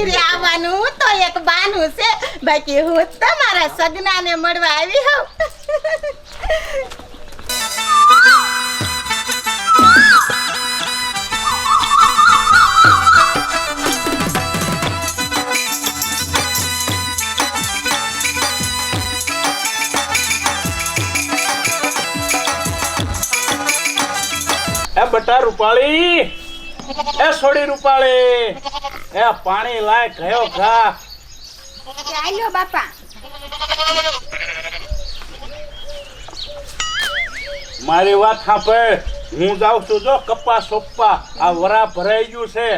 ફૈબાના આવવાનું તો એક બાનું છે. બાકી હું તમારા સગનાને મળવા આવી હોઉં. બટા રૂપાળી, એ સોડી રૂપાળી. એ પાણી લાય ગયો ઘા. ચાલ્યો બાપા. મારી વાત સાંભળ. હું જાઉં છું જો કપ્પા સોપ્પા આ વરા ભરાઈ ગયું છે.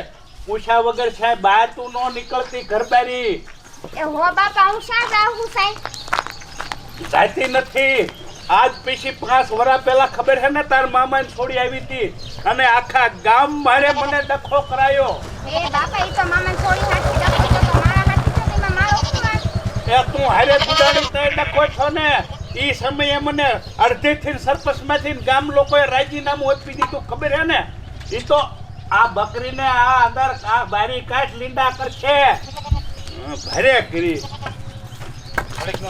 પૂછ્યા વગર સાહેબ બહાર તું નો નીકળતી ઘર બારી એ હો બાપા હું શા જાઉં સાહેબ? જાતી નથી. આજ પછી પાંચ વરા પહેલા ખબર છે ને તાર મામાને છોડી આવી હતી? અને આખા ગામ મારે મને ડખો કરાયો. એ બાપા ઈ તો મામા છોડી નાખી તો મારા મારો એ તું હારે ગુડાડી તય ડખો છો ને? ઈ સમયે મને અડધેથી સરપંચમાંથી ને ગામ લોકોએ રાજીનામું આપી દીધું ખબર હે ને? ઈ તો આ બકરીને આ અંદર આ બારી કાઠ લીંડા કરશે. ભારે કરી.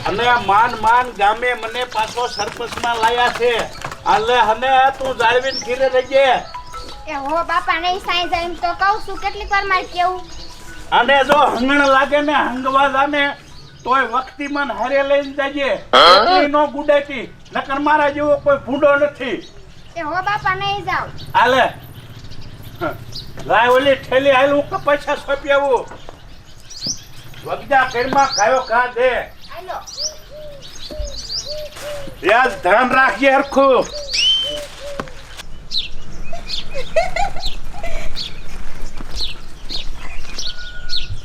અને માન માન ગામે મને પાછો સરપંચમાં લાયા છે. હાલે હને તું જાળવીને ખીરે રહેજે એ હો બાપા નહીં સાઈ જાય તો કહું છું કેટલી વાર માર કેવું? અને જો હંગણ લાગે ને હંગવા જામે તોય વખતી મન હારે લઈને જજે એટલી નો ગુડાતી નકર મારા જેવો કોઈ ભૂંડો નથી. એ હો બાપા નહીં જાવ હાલે. લાય ઓલી ઠેલી હાલ હું પૈસા સોંપી આવું. વગજા ઘરમાં કાયો ઘા દે. યાદ ધ્યાન રાખજે હરખું.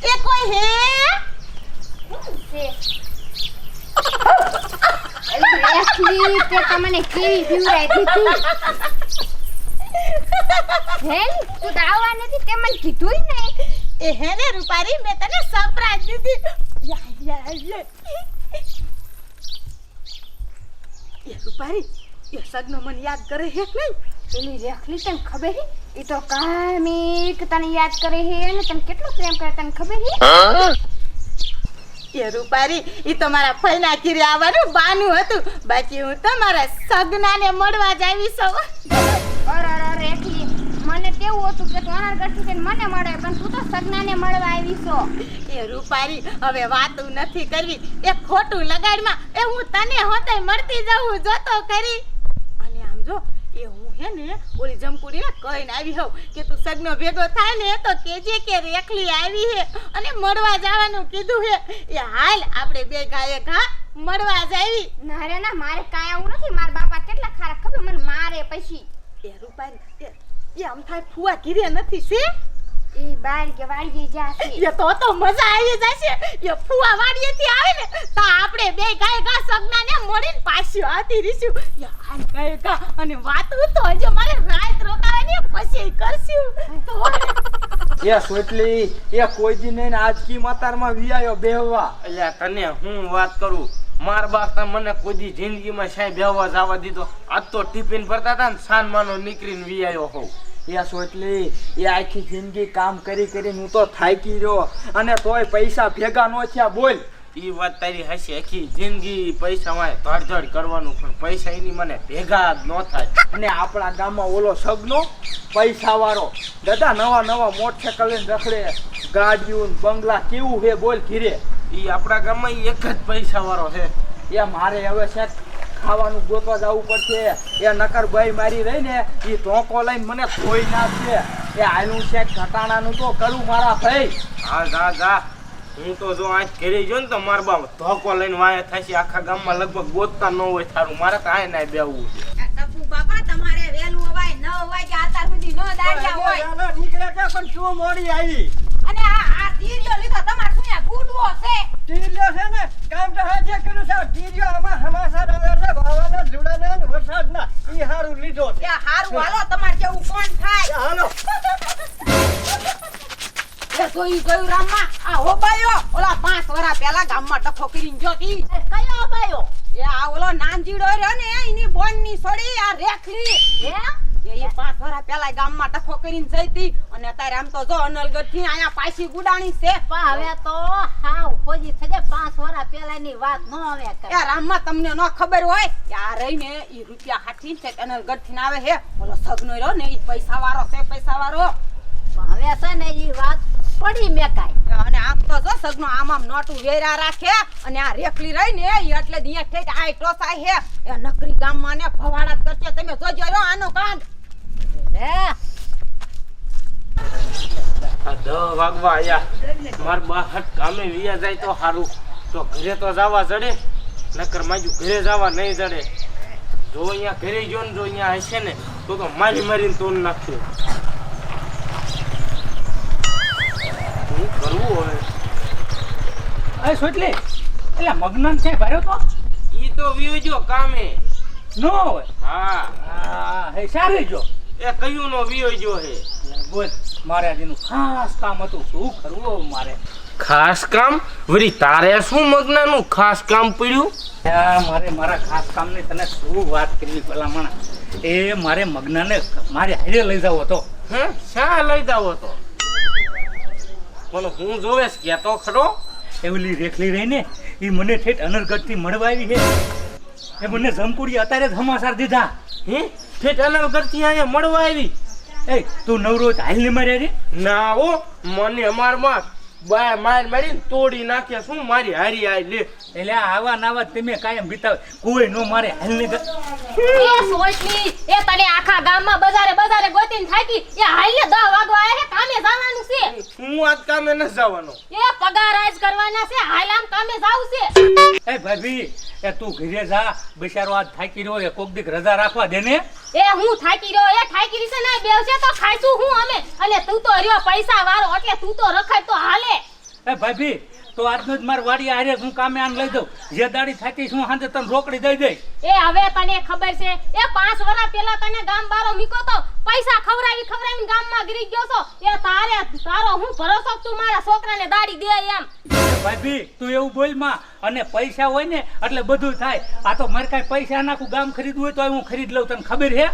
એ કોઈ હે? છે? તે તમને કેવી પીવરાઈ દીધી હેલ તું દાવા નથી તે મને કીધું નહીં. એ હે ને રૂપારી મેં તને સરપ્રાઈઝ દીધી. યા, યા, યા. એ રૂપારી એ સગનો મને યાદ કરે હે નહીં? પેલી રેખલી તને ખબર હે? એ તો કામિક તને યાદ કરે હે અને તને કેટલો પ્રેમ કરે તને ખબર હે? એ રૂપારી એ તો મારા ફઈના ઘીરે આવવાનું બાનું હતું. બાકી હું તો મારા સગનાને મળવા જ આવી છું અરે અરે રેખલી કેવું હતું કે તું અનારગઢથી કે મને મળે પણ તું તો સગનાને મળવા આવી છો એ રૂપારી હવે વાતું નથી કરવી. એ ખોટું લગાડમાં એ હું તને હોતે મળતી જાઉં જોતો કરી અને આમ જો એ હું હે ને ઓલી જમકુડીને કહીને આવી હોઉં કે તું સગનો ભેગો થાય ને તો કેજે કે રેખલી આવી હે અને મળવા જવાનું કીધું હે. એ હાલ આપણે બે ગાયે ઘા મળવા જાવી ના રે ના મારે કાંઈ આવું નથી. મારા બાપા કેટલા ખારા ખબર? મને મારે પછી. એ રૂપારી એ એ આમ થાય ફુવા ઘીરે નથી છે એ બાર કે વાળી જાશે. એ તો તો મજા આવી જશે. એ ફુવા વાડીએથી આવે ને તો આપણે બે ગાય ગા સગનાને મળીને પાછી આતી રહીશું એ હાલ ગાય ગા અને વાતું તો હજુ મારે રાત રોકાવાની પછી કરશું. તો એ સોટલી એ કોઈ દી નહીં ને આજ કી માતારમાં વિયાયો બેહવા. અલ્યા તને હું વાત કરું? માર બાપ તા મને કોઈ જિંદગીમાં સાહેબ બેહવા જવા દીધો. આજ તો ટિફિન ભરતા હતા ને સાન માનો નીકળીને વિયાયો હોઉં. એ સોટલી એ આખી જિંદગી કામ કરી કરીને હું તો થાકી રહ્યો. અને તોય પૈસા ભેગા નો થયા બોલ. ઈ વાત તારી હશે આખી જિંદગી પૈસા ધડધડ ધડ ધડ કરવાનું પણ પૈસા એની મને ભેગા જ ન થાય. અને આપણા ગામમાં ઓલો સગનો પૈસાવાળો. દાદા નવા નવા મોટરસાઇકલ લઈને રખડે. ગાડીઓ બંગલા કેવું હે બોલ ઘીરે. ઈ આપણા ગામમાં એક જ પૈસાવાળો છે. એ મારે હવે છે ખાવાનું ગોતવા જવું પડશે. એ નકર ભાઈ મારી રહી ને એ ધોકો લઈને મને ખોઈ નાખશે. એ આનું છે ઘટાણાનું તો કરું મારા ભાઈ. હા જા જા. હું તો જો આજ ઘેરી જો ને તો મારા બાપ ધોકો લઈને વાયા થશે. આખા ગામમાં લગભગ ગોતતા ન હોય તારું મારે તો આય નાય બેવું છે. બાપા તમારે વેલું અવાય ન અવાય કે આતા સુધી નો દાડ્યા હોય? નીકળે છે પણ શું મોડી આવી? અને આ આ તીરિયો લીધો તમાર શું ગુડવો છે? ને કામ તો હાથે કર્યું છે. ટીરિયો આમાં હમાસા આવે છે જુડાના ને વરસાદના ઈ હારું લીધો છે. કે હારું હાલો તમાર જેવું કોણ થાય? હાલો. એ જોઈ ગયું રામમાં. આ હોબાયો. ઓલા પાંચ વરા પહેલા ગામમાં ટફો કરીને જોતી એ કયો હોબાયો? એ આ ઓલો નાનજીડો રહ્યો ને એની બોનની છોડી આ રેખલી. હે એ પાંચ વર્ષ પહેલા ગામમાં ટખો કરીને જઈ અને અત્યારે આમ તો જો અનલગઢથી અહીંયા પાછી ગુડાણી છે. પણ હવે તો હાવ ખોજી થઈ પાંચ વર્ષ પહેલાની વાત ન હવે કરે. યાર આમાં તમને ન ખબર હોય આ રહીને ઈ રૂપિયા હાથી છે અનલગઢથી આવે હે. ઓલો સગનો રહ્યો ને ઈ પૈસા વાળો છે પૈસા વાળો હવે છે ને એ વાત પડી મેકાય. અને આમ તો જો સગનો આમ આમ નોટું વેરા રાખે અને આ રેખલી રહી ને એટલે દિયા ઠેઠ આય ટોસાય હે. એ નકરી ગામમાં ને ભવાડા કરશે. તમે જોજો આનો કાંડ. વાગવા આયા. માર બા હટ કામે વિયા જાય તો સારું તો ઘરે તો જવા જડે નકર માજુ ઘરે જવા નહીં જડે. જો અહીંયા ઘરે જો ને જો અહીંયા હશે ને તો તો મારી મારીને તોડ નાખશે. શું કરવું હવે? અરે સોટલી એટલે મગ્ન છે ભર્યો તો? ઈ તો વિયો કામે. નો હોય. હા. હા હે સારી જો એ કયું નો વિયો જો હે? બોલ મારે આજનું ખાસ કામ હતું શું કરવું મારે? ખાસ કામ? વરી તારે શું મગનાનું ખાસ કામ પડ્યું? મારે મારા ખાસ કામની તને શું વાત કરવી ભલામણ? એ મારે મગનાને મારે હારે લઈ જાવ હતો. હે? શા લઈ જાવ તો પણ હું જોવેશ કેતો ખરો? એવલી રેખલી રહીને એ મને ઠેઠ અનરગઢથી મળવા આવી છે. એ મને જમકુડી અત્યારે જ હમાસાર દીધા. હે? ઠેઠ કરતી અહીંયા મળવા આવી. એ તું નવરો હાલ ને માર્યા રે. ના હો મને અમારમાં બાય માર મારી તોડી નાખ્યા શું? મારી હારી આઈ લે. એટલે આ આવા નાવા તમે કાયમ બીતા કોઈ નો મારે હાલ ને એ સોચલી એ તને આખા ગામમાં બજારે બજારે ગોતીને થાકી. એ હાલે દા વાગવા આવે કામે જવાનું. હું આજ કામે ન જવાનો. એ પગાર આજ કરવાના છે હાલ આમ કામે જાવ છે. એ ભાભી એ તું ઘરે જા બિચારો આજ થાકી રહ્યો એ કોક દીક રજા રાખવા દે ને. એ હું થાકી રહ્યો એ થાકી રહી છે ને બેવશે તો ખાઈશું હું અમે. અને તું તો રહ્યો પૈસા વાળો એટલે તું તો રખાય તો હાલે. એ ભાભી તો આજનો જ માર વાડી આરે હું કામે આમ લઈ દઉં જે દાડી થાકી હું હાંજે તને રોકડી દઈ દઈશ. એ હવે તને ખબર છે એ પાંચ વર્ષ પહેલા તને ગામ બારો મીકો તો પૈસા ખવરાવી ખવડાવીને ગામમાં ગીરી ગયો છો? એ તારે તારો હું ભરોસો તું મારા છોકરાને દાડી દે એમ? ભાભી તું એવું બોલમાં. અને પૈસા હોય ને એટલે બધું થાય. આ તો મારે કાંઈ પૈસા નાખું ગામ ખરીદવું હોય તો હું ખરીદ લઉં તને ખબર હે?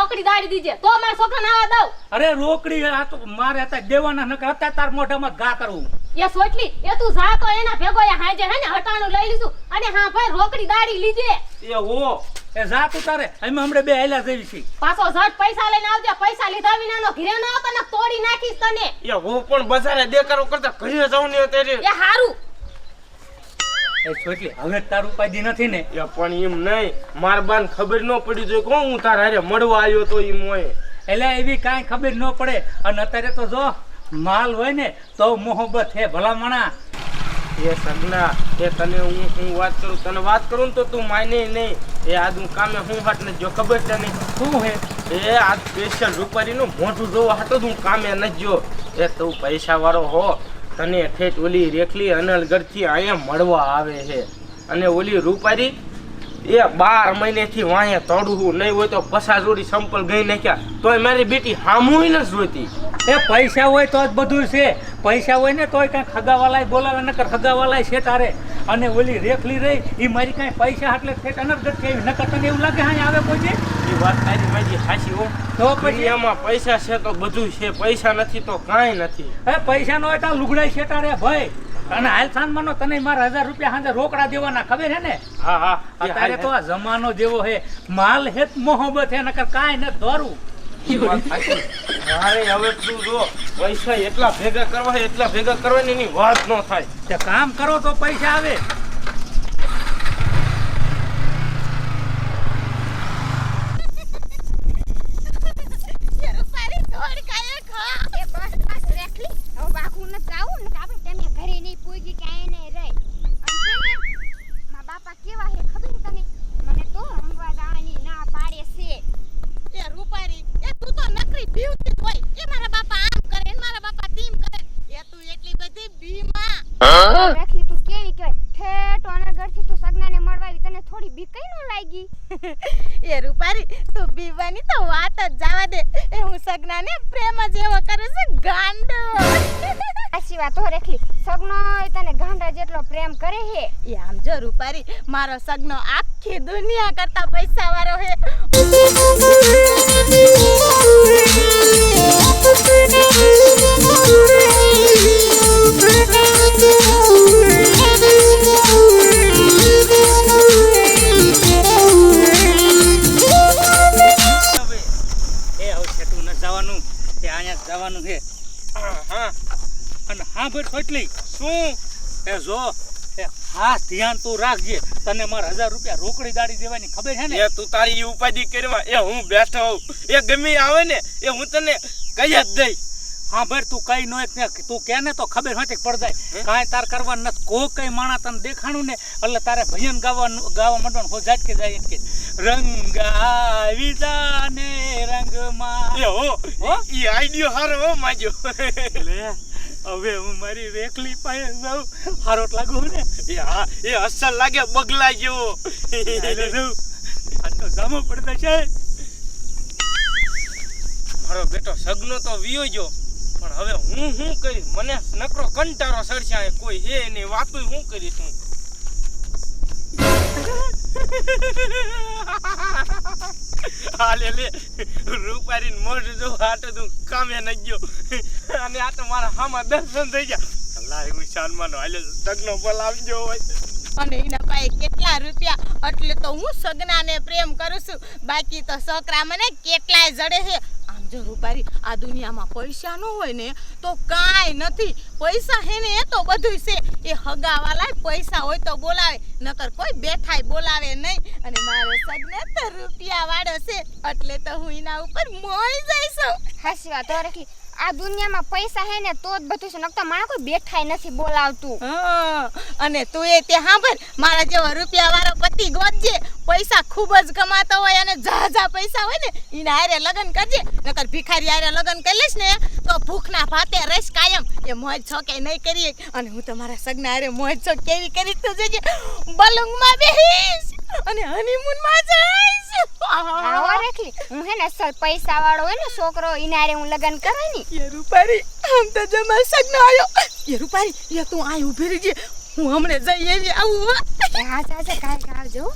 રોકડી દાડી દીજે. તો મારા છોકરાને આવા દઉં. અરે રોકડી આ તો મારે હતા દેવાના નકર હતા તાર મોઢામાં ઘા કરવું. એ સોટલી એ તું જા તો એના ભેગો એ હાજે હે ને હટાણું લઈ લીધું. અને હા ભાઈ રોકડી દાડી લીજે. એ હો એ જા તું તારે. અમે હમણે બે હેલા જેવી છે. પાછો ઝટ પૈસા લઈને આવજે. પૈસા લીધા વિનાનો ઘરે ન આવતો ને તોડી નાખીશ તને. એ હું પણ બજારે દેકારો કરતા ઘરે જાઉં ને ત્યારે. એ હારું. એ છોટલી હવે તારું ઉપાધિ નથી ને? એ પણ એમ નહીં. માર બાન ખબર ન પડી જોઈએ કોણ હું તાર હારે મળવા આવ્યો તો એમ હોય. એટલે એવી કાંઈ ખબર ન પડે. અને અત્યારે તો જો માલ હોય ને તો મોહબ્બત હે ભલામણા. એ સગના એ તને હું હું વાત કરું તને વાત કરું ને તો તું માને નહીં. એ આજ હું કામે હું હાટ ને જો ખબર છે નહીં. શું હે? એ આ સ્પેશિયલ રૂપારીનું મોઢું જોવા હાટો તું હું કામે ન જો એ તું પૈસા વાળો હો. તને ઠેઠ ઓલી રેખલી અનલગઢથી અહીંયા મળવા આવે છે. અને ઓલી રૂપારી એ બાર મહિનેથી વાંહે તડવું નહીં હોય તો પસા જોડી સંપલ ગઈ નાખ્યા. તોય મારી બેટી હામુય ન જોતી એ પૈસા હોય તો જ બધું છે. પૈસા હોય ને તોય કાંઈ ખગાવાલાય બોલાવે નકર ખગાવાલાય છે તારે. અને ઓલી રેખલી રહી એ મારી કાંઈ પૈસા એટલે ઠેઠ અનર્ગત કેવી નકર તને એવું લાગે હા આવે કોઈ? એ વાત તારી મારી સાચી હો. તો પછી? એમાં પૈસા છે તો બધું છે પૈસા નથી તો કાંઈ નથી. હે પૈસા નો હોય તો લુગડાઈ છે તારે ભાઈ. અને હાલ સાંજમાં તને મારા હજાર રૂપિયા સાંજે રોકડા દેવાના ખબર છે ને? હા હા. અત્યારે તો આ જમાનો જેવો હે માલ હે મોહબત હે નકર કાંઈ નથી ધોરું. મારે હવે જો પૈસા એટલા ભેગા કરવા એટલા ભેગા કરવાની એની વાત ન થાય. કામ કરો તો પૈસા આવે એ બસ બસ રેખલી હવે બાકુ ન જાવું ને આપણે તમે ઘરે નહીં પૂગી ક્યાંય નહીં રહી અને છે ને મા બાપા કેવા હે ખબર તને મને તો રમવા જવાની ના પાડે છે એ રૂપારી એ તું તો નકરી બીવતી જ હોય એ મારા બાપા આમ કરે ને મારા બાપા તેમ કરે એ તું એટલી બધી બીમાં રેખલી તું કેવી કહેવાય ઠેઠ અનગઢથી તું સગનાને મળવા આવી તને થોડી બીક ન લાગી એ રૂપારી તું બીવાની તો જવા દે. એ હું સગનાને પ્રેમ જ એવો કરું છું ગાંડો. આશી વાત હો રેખલી. સગનો તને ગાંડા જેટલો પ્રેમ કરે હે. એ આમ જો રૂપારી મારો સગનો આખી દુનિયા કરતા પૈસા વાળો હે હવે હા ભાઈ ફટલી શું? એ જો હા ધ્યાન તું રાખજે. તને મારે હજાર રૂપિયા રોકડી દાડી દેવાની ખબર છે ને? એ તું તારી ઉપાધિ કરવા એ હું બેઠો હોઉં. એ ગમે આવે ને એ હું તને કહી જ દઈ હા ભાઈ તું કઈ નો તું કે ને તો ખબર હોતી પડ જાય કાંઈ તાર કરવા નથી. કો કઈ માણા તને દેખાણું ને એટલે તારે ભજન ગાવાનું ગાવા માંડવાનું હો જાત કે જાય કે. રંગ આવી જાને રંગમાં. એ હો હો? ઈ આઈડિયો હારો હો માજો. લે. હવે હું મારી રેખલી પાસે જાઉં. હારોટ લાગુ ને? એ હા એ અસલ લાગે બગલા જેવો હાલે જાઉં. આ તો જામો પડતા છે. મારો બેટો સગનો તો વિયો ગયો. પણ હવે હું શું કરીશ? મને નકરો કંટારો સડશે કોઈ હે એની વાતો હું કરીશ હું? હાલે લે. રૂપારીને મોઢું જો હાટો તું, કામે ન ગયો. અને આ તો મારા હામાં દર્શન થઈ ગયા. લાય હું શાનમાનો. હાલે તગનો બોલાવજો હોય અને એના પાસે કેટલા રૂપિયા? એટલે તો હું સગનાને પ્રેમ કરું છું. બાકી તો છોકરા મને કેટલાય જડે છે. આમ જો આ દુનિયામાં પૈસા ન હોય ને તો કાંઈ નથી. પૈસા હે ને એ તો બધું છે. એ હગાવાલા પૈસા હોય તો બોલાવે. નકર કોઈ બેઠાય બોલાવે નહીં. અને મારો સગને તો રૂપિયા વાળો છે. એટલે તો હું એના ઉપર મોઈ જઈશું. હાસી વાત. હો રેખલી આ દુનિયામાં પૈસા હે ને તો જ બધું છે. નકતો માણા કોઈ બેઠાય નથી બોલાવતું. અને તું એ તે સાંભળ, મારા જેવો રૂપિયા વાળો પતિ ગોતજે પૈસા ખૂબ જ કમાતો હોય અને ઝાઝા પૈસા હોય ને એને હારે લગ્ન કરજે. નકર ભિખારી હારે લગ્ન કરી લઈશ ને, તો ભૂખના ભાતે રહીશ કાયમ. એ મોજ છોકે નહીં કરીએ? અને હું તમારા સગના હારે મોજ છોક કેવી કરી તો જોજે. બલુંગમાં બેહીશ. અને હનીમૂનમાં જઈશ. હા હો રેખલી હું હે ને સર પૈસા વાળો હોય ને છોકરો ઇનારે હું લગ્ન કરવાની એ રૂપારી આમ તો જમા સગનો આવ્યો એ રૂપારી એ તું આય ઊભી રહી હું હમણે જઈ એવી આવું હો. હા સાચે કાંઈક આવજો.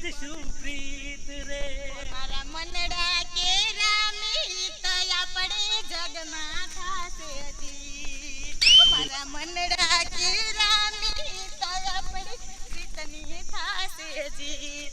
પ્રીત રે. મારા મનડા કે રામી તયા પડે જગમાં થાશે જી મારા મનડા કે રામી તયા પડે થાશે જી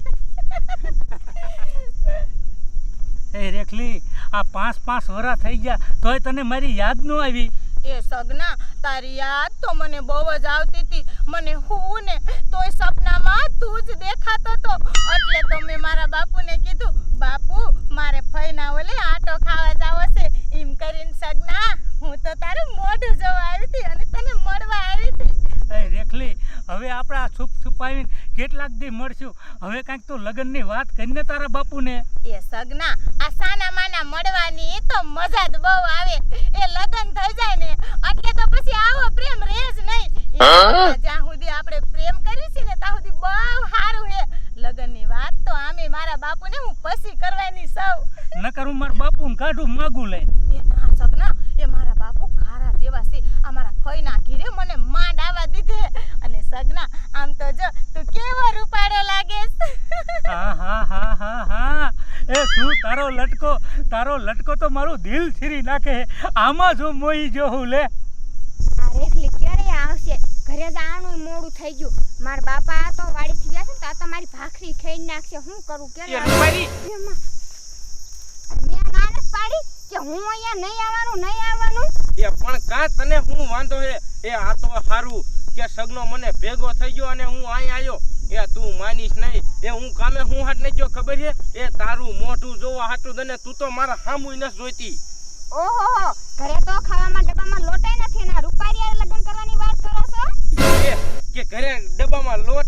એ રેખલી આ પાંચ પાંચ વરા થઈ ગયા તોય તને મારી યાદ ન આવી? એ સગના તારી યાદ તો મને બહુ જ આવતી હતી. મને હું ને તોય સપનામાં તું જ દેખાતો તો. એટલે તો મેં મારા બાપુને કીધું, બાપુ, મારે ફઈના ઓલે આટો ખાવા જાવો છે. એમ કરીને સગના હું તો તારું મોઢું જોવા આવી હતી અને તને મળવા આવી હતી. એ રેખલી હવે આપણે આ છુપ છુપાવીને કેટલાક દી મળશું. હવે કાંઈક તો લગ્નની વાત કરીને તારા બાપુને. એ સગના આ સાના માના મળવાની તો મજા જ બહુ આવે. એ લગ્ન થઈ જાય ને એટલે તો પછી આવો પ્રેમ રહે જ નહીં. જ્યાં સુધી આપણે પ્રેમ કરીશું ને ત્યાં સુધી બહુ સારું હે. મારા બાપુને હું પસી કરવાની સૌ નકર હું મારા બાપુને કાઢું માગું લઈને. એ ના સગના એ મારા બાપુ ખારા જેવા છે. અમારા ફઈના ઘીરે મને માંડ આવવા દીધે. અને સગના આમ તો જો તું કેવો રૂપાળો લાગે હા હા હા હા હા. એ શું તારો લટકો તારો લટકો તો મારું દિલ છીરી નાખે આમાં જો મોઈ જો હું લે. આ રેખલી ક્યારે આવશે? ઘરે જવાનું મોડું થઈ ગયું. મારા બાપા આ તો વાડીથી ગયા છે ને તો તમારી ભાખરી ખાઈ નાખશે શું કરું એમાં. મેં ના પાડી કે હું અહીંયા નહીં આવવાનું નહીં આવવાનું. એ પણ કા તને હું વાંધો હે? એ આ તો સારું કે સગનો મને ભેગો થઈ ગયો અને હું અહીં આવ્યો એ તું માનીશ નહીં. એ હું કામે હું હાટ નહીં જો ખબર છે? એ તારું મોઢું જોવા હાટું તને તું તો મારા હામુય નથી જોઈતી. ઓહો ઘરે તો ખાવામાં ડબ્બામાં લોટાઈ નથી ને રૂપારી લગ્ન કરવાની વાત કરો છો? કે ઘરે ડબ્બામાં લોટ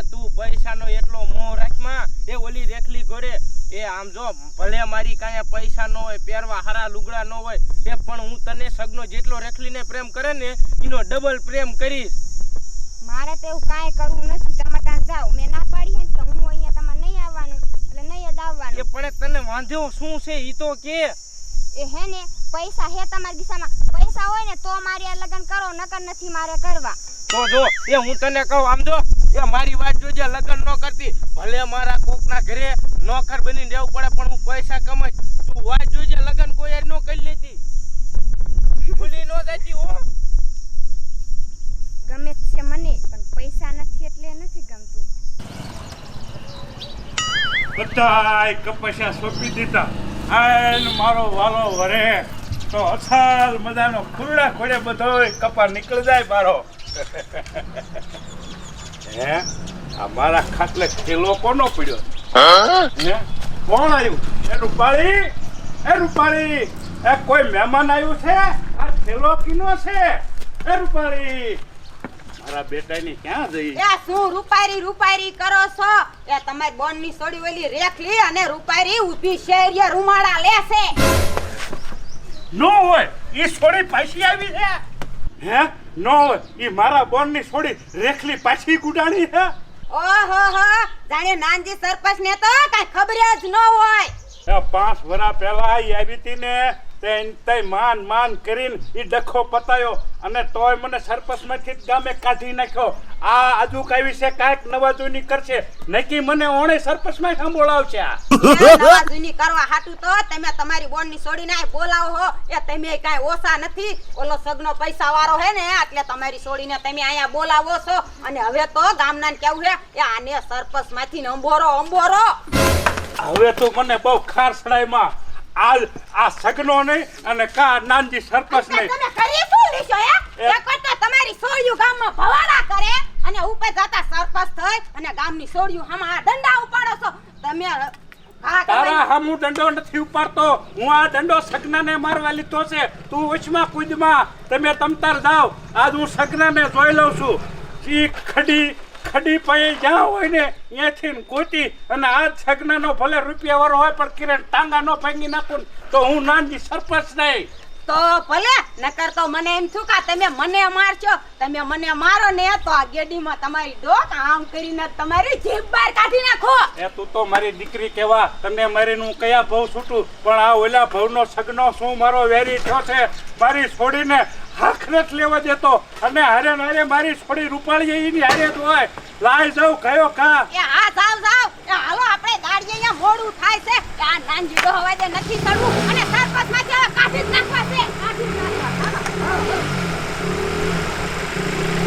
એ તું પૈસાનો એટલો મોહ રાખમાં એ ઓલી રેખલી ઘોડે એ આમ જો ભલે મારી કાંઈ પૈસા ન હોય પહેરવા હારા લુગડા ન હોય એ પણ હું તને સગનો જેટલો રેખલીને પ્રેમ કરે ને એનો ડબલ પ્રેમ કરીશ. મારે તો એવું કાંઈ કરવું નથી તમે ત્યાં જાઓ. મેં ના પાડી હે કે હું અહીંયા તમારે નહીં આવવાનું એટલે નહીં જ એ પણ તને વાંધો શું છે ઈ તો કે? એ હે ને પૈસા હે તમારા ગીસામાં પૈસા હોય ને તો મારે આ લગ્ન કરો નકર નથી મારે કરવા. તો જો એ હું તને કહું આમ જો એ મારી વાત જોજે લગ્ન ન કરતી. ભલે મારા કોકના ઘરે નોકર બનીને રહેવું પડે પણ હું પૈસા કમાઈશ. તું વાત જોજે લગ્ન કોઈ ન કરી લેતી. ભૂલી ન જતી હો. ગમે છે મને પણ પૈસા નથી એટલે નથી ગમતું. બધાય કપસ્યા સોંપી દીધા. આયન મારો વાલો વરે. તો અસાલ મજાનો ખુરડા ખોડે બધોય કપા નીકળી જાય મારો હે? અમારા મારા ખાટલે ખેલો કોનો પડ્યો? હે? કોણ આવ્યું? એ રૂપાળી? એ રૂપાળી! એ કોઈ મહેમાન આવ્યું છે? આ ખેલો કીનો છે? એ રૂપાળી! મારા બેટાની ક્યાં જઈ? એ શું રૂપારી રૂપારી કરો છો? એ તમારી બોનની સોડી ઓલી રેખલી અને રૂપારી ઊભી શેરીએ રૂમાળા લેશે નો હોય એ છોડી પાછી આવી છે. હે? નો એ મારા બોનની છોડી રેખલી પાછી ગુડાણી હે? ઓહો હો. જાણે નાનજી સરપંચ ને તો કઈ ખબર જ ન હોય. પાંચ વરા પહેલા આવી હતી ને તે તે માન માન કરીને ઈ ડખો પતાયો અને તોય મને સરપંચમાંથી જ ગામે કાઢી નાખ્યો. આ આજુ કાવી છે કાંઈક નવા કરશે. નક્કી મને ઓણે સરપંચમાં સાંભળાવશે આ. એ કરવા હાટું તો તમે તમારી બોનની સોડીને આય બોલાવો હો. એ તમે કાંઈ ઓછા નથી. ઓલો સગનો પૈસા વાળો હે ને એટલે તમારી સોડીને તમે અહીંયા બોલાવો છો. અને હવે તો ગામના કેવું હે એ આને સરપંચમાંથી અંબોરો અંબોરો હવે તો મને બહુ ખાર સડાઈમાં આ આ સગનો નહીં અને કા નાનજી સરપંચ તમે નહીં. કરી શું લીશો હે? એક તો તમારી સોડિયું ગામમાં ભવાડા કરે અને ઉપર જતા સરપંચ થઈ અને ગામની સોડિયું હામાં દંડા ઉપાડો છો. તમે તારા હમ હું દંડો નથી ઉપાડતો. હું આ દંડો સગનાને મારવા લીધો છે. તું ઉચમાં કૂદમાં. તમે તમતાર જાઓ. આજ હું સગનાને જોઈ લઉં છું. ઈ ખડી ખડી પાયે જ્યાં હોય ને ત્યાંથી ગોતી અને આ સગનાનો ભલે રૂપિયા વાળો હોય પણ કિરણ ટાંગા નો ભાંગી નાખું તો હું નાનજી સરપંચ નહીં. તો ભલે નકર તો મને એમ થયું કે તમે મને મારશો તમે મને મારો ને તો આ ગેડીમાં તમારી ડોક આમ કરીને તમારી જીભ બહાર કાઢી નાખો. એ તું તો મારી દીકરી કેવા તમને મારીને હું કયા ભવ છૂટું? પણ આ ઓલા ભાવનો સગનો શું મારો વેરી થયો છે? મારી છોડીને હાખ નથી લેવા દેતો. અને હારે નારે મારી છોડી રૂપાળી એની હારે તો હોય. લાય જાવ કયો કા? એ હા જાવ જાવ હાલો, આપણે દાડીએ મોડું થાય છે. આ નાનજીડો હવાજે નથી ચડવું. અને સરપંચમાંથી કાઢી જ નાખ.